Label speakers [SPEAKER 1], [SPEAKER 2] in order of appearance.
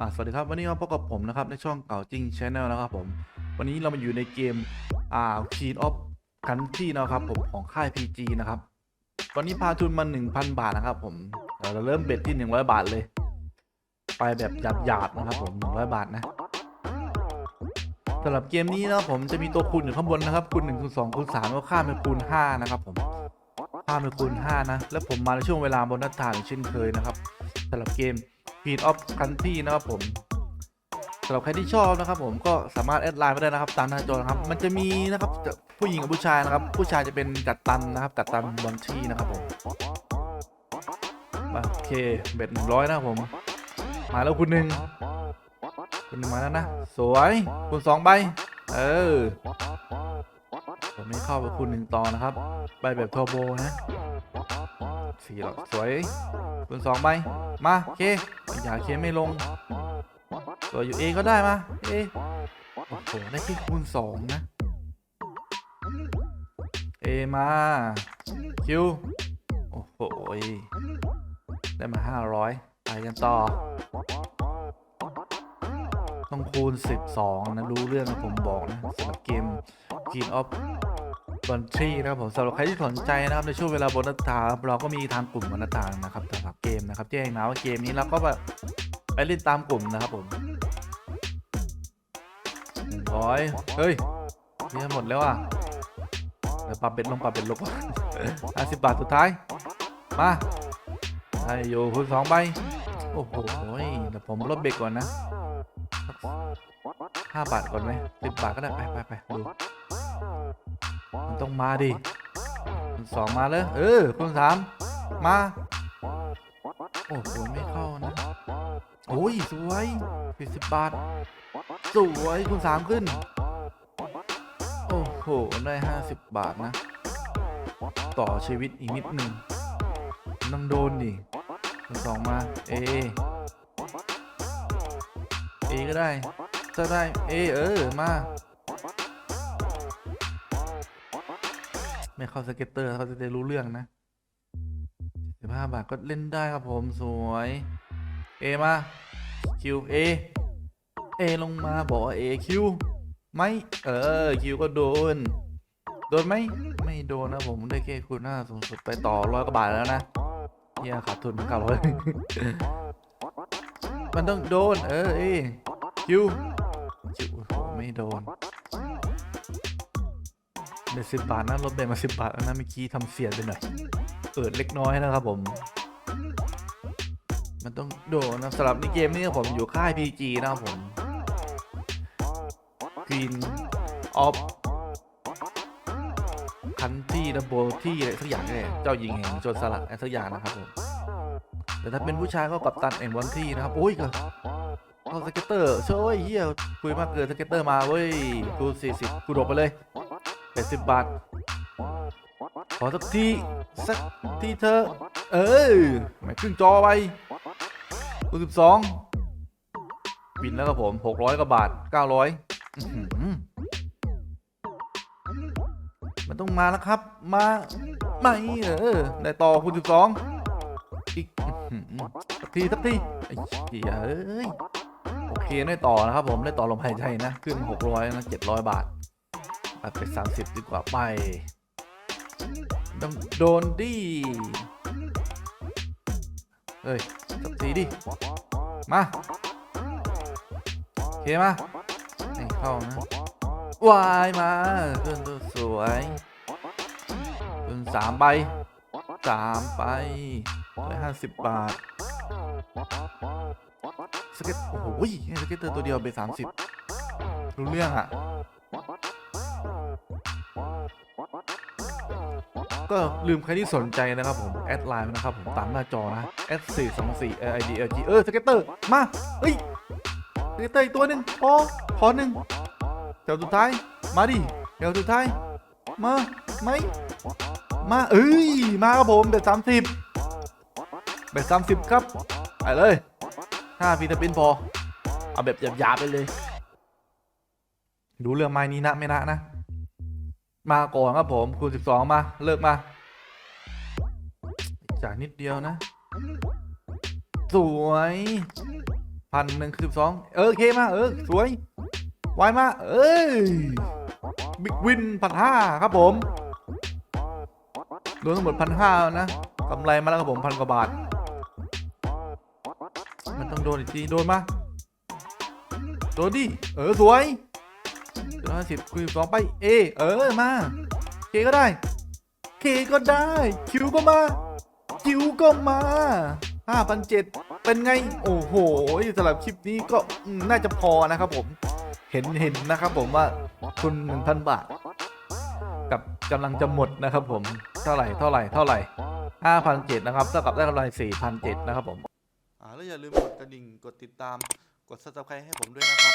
[SPEAKER 1] อ่าสวัสดีครับวันนี้มาพบกับผมนะครับในช่องเก่าจริงชแนลนะครับผม วันนี้เรามาอยู่ในเกมอ่า King of Country นะครับผมของค่าย PG นะครับ วันนี้พาทุนมา 1,000 บาทนะครับผมเราเริ่มเบ็ดที่ 100 บาทเลย ไปแบบหยาบๆนะครับผม 100 บาทนะสำหรับเกมนี้นะผมจะมีตัวคูณอยู่ข้างบนนะครับคูณ1คูณ2คูณ3แล้วข้ามไปคูณ5นะครับผมข้ามไปคูณ5นะแล้วผมมาในช่วงเวลาบนหน้าต่างเช่นเคยนะครับสำหรับเกม p e a of Country นะครับผมสำหรับใครที่ชอบนะครับผมก็สามารถแอดไลน์มาได้นะครับตามหน้าจอนะครับ มันจะมีนะครับผู้หญิงกับผู้ชายนะครับ ผู้ชายจะเป็นกัดตันนะครับ กัดตันบอลที่นะครับผมโอเคเบ็ดหนึ่งร้อยนะครับผม มาแล้วคุณหนึ่งคุณหนึ่งมาแล้วนะ สวยคุณสองใบ เออผมไม่เข้าไปคุณหนึ่งต่อนะครับ ใบแบบทอโบนะ สี่หรอกสวยคุณสองใบมาเค อย่าเคไม่ลง ตัวอยู่เอก็ได้มา เอโอ้โหได้แค่คูณสองนะ เอมาคิวโอ้โหได้มาห้าร้อยไปกันต่อ ต้องคูณ 12 นะ รู้เรื่องนะผมบอกนะสำหรับเกม King of b u n t r y นะครับผมสำหรับใครที่สนใจนะครับในช่วงเวลาบนนัตาเราก็มีทางกลุ่มบนนัตานะครับสำหรับเกมนะครับแจ้งมาว่าเกมนี้เราก็แบบไปเล่นตามกลุ่มนะครับผมหนึ่งร้อยเฮ้ยนี่หมดแล้วอะเดี๋ยวปรับเป็นลงปรับเป็นลบห้าสิบบาทสุดท้าย มาไอโยคุณสองใบโอ้โหเดี๋ยวผมลดเบรกก่อนนะห้าบาทก่อนไหมสิบบาทก็ได้ไปไปไปดู มันต้องมาดิคุณสองมาเลยเออคุณสามมา โอ้โหไม่เข้านะ โอ้ย สวยสี่สิบบาท สวยคุณสามขึ้น โอ้โห ได้ห้าสิบบาทนะ ต่อชีวิตอีกนิดหนึ่งต้องโดนดิคุณสองมา เอ เอก็ได้ถ้าได้ เอ เออ มา ไม่เข้าสเก็ตเตอร์เขาจะได้รู้เรื่องนะสิบห้าบาทก็เล่นได้ครับผมสวยเอมาคิวเอเอลงมาบอกว่าเอคิวไม่เออคิวก็โดน โดนไหมไม่โดนนะผมได้แค่คูณหน้าสูงสุดไปต่อร้อยกว่าบาทแล้วนะเฮียขาดทุนเก้าร้อยมันต้องโดน เออเอคิวคิวไม่โดน เบ็ดสิบบาทนะลดเบ็ดมาสิบบาทนะเมื่อกี้ทำเสียดไปหน่อยเปิดเล็กน้อยนะครับผม มันต้องโดนนะสำหรับในเกมนี้ผมอยู่ค่าย PG นะครับผม Green of Country นะโบที่อะไรสักอย่างเนี่ยเจ้าหญิงแห่งโจรสลัดอะไรสักอย่างนะครับผมแต่ถ้าเป็นผู้ชายก็กับตันแห่งวันที่นะครับ โอ้ยก็เอาสเก็ตเตอร์ช่วยเฮียคุยมากเกินสเก็ตเตอร์มาเว้ยกูสี่สิบกูดรอปไปเลย แปดสิบบาท ขอสักทีสักทีเธอ เออไม่ครึ่งจอไปคูณสิบสองบินแล้วครับผมหกร้อยกว่าบาทเก้าร้อยมันต้องมาแล้วครับ มาไม่เออได้ต่อคูณสิบสองอีกสักทีสักทีไอ้เหี้ยเอ้ยโอเคได้ต่อนะครับผมได้ต่อลมหายใจนะ ขึ้นหกร้อยนะเจ็ดร้อยบาท ตัดไปสามสิบดีกว่าไปต้องโดนดิเฮ้ยสักทีดิ มาโอเคมาให้เข้านะวายมาเพื่อนตัวสวยเป็นสามใบสามใบร้อยห้าสิบบาท สเก็ตโอ้โหสเก็ตเตอร์ตัวเดียวไปสามสิบรู้เรื่องอะ ก็ลืมใครที่สนใจนะครับผม แอดไลน์มานะครับผมตามหน้าจอนะแอดสี่สองสี่เอไอดีเอจีเออสเก็ตเตอร์ มา เฮ้ยสเก็ตเตอร์อีกตัวหนึ่งพอขอหนึ่งแถวสุดท้าย มาดิแถวสุดท้าย มาไหมมาเอ้ย มาครับผมเบ็ดสามสิบเบ็ดสามสิบครับ ไปเลยห้าฟีตาปินพอ เอาแบบหยาบๆไปเลย ดูเรื่องไม้นี้นะไม่นะนะ มาก่อนครับผมคูณ12 มา เลิกมาจ่ากนิดเดียวนะ สวยพันหนึ่งคือสองเออเคมาเออ สวยไวมาเอ้ยบิ๊กวินพันห้าครับผมรวมทั้งหมดพันห้านะกำไรมาแล้วครับผมพันกว่าบาท มันต้องโดนอีกทีโดนมาโดนดิเออ สวย ร้อยสิบคุยสองไป เอ เออ มา เคก็ได้ เคก็ได้ คิวก็มา คิวก็มาห้าพันเจ็ดเป็นไง โอ้โหสำหรับคลิปนี้ก็น่าจะพอนะครับผม เห็นเห็นนะครับผมว่าคุณหนึ่งพันบาท กับกำลังจะหมดนะครับผม เท่าไหร่ เท่าไหร่ เท่าไหร่ห้าพันเจ็ดนะครับ เท่ากับได้กำไรสี่พันเจ็ดนะครับผม
[SPEAKER 2] อ่าแล้วอย่าลืมกดกระดิ่ง กดติดตาม กด subscribe ให้ผมด้วยนะครับ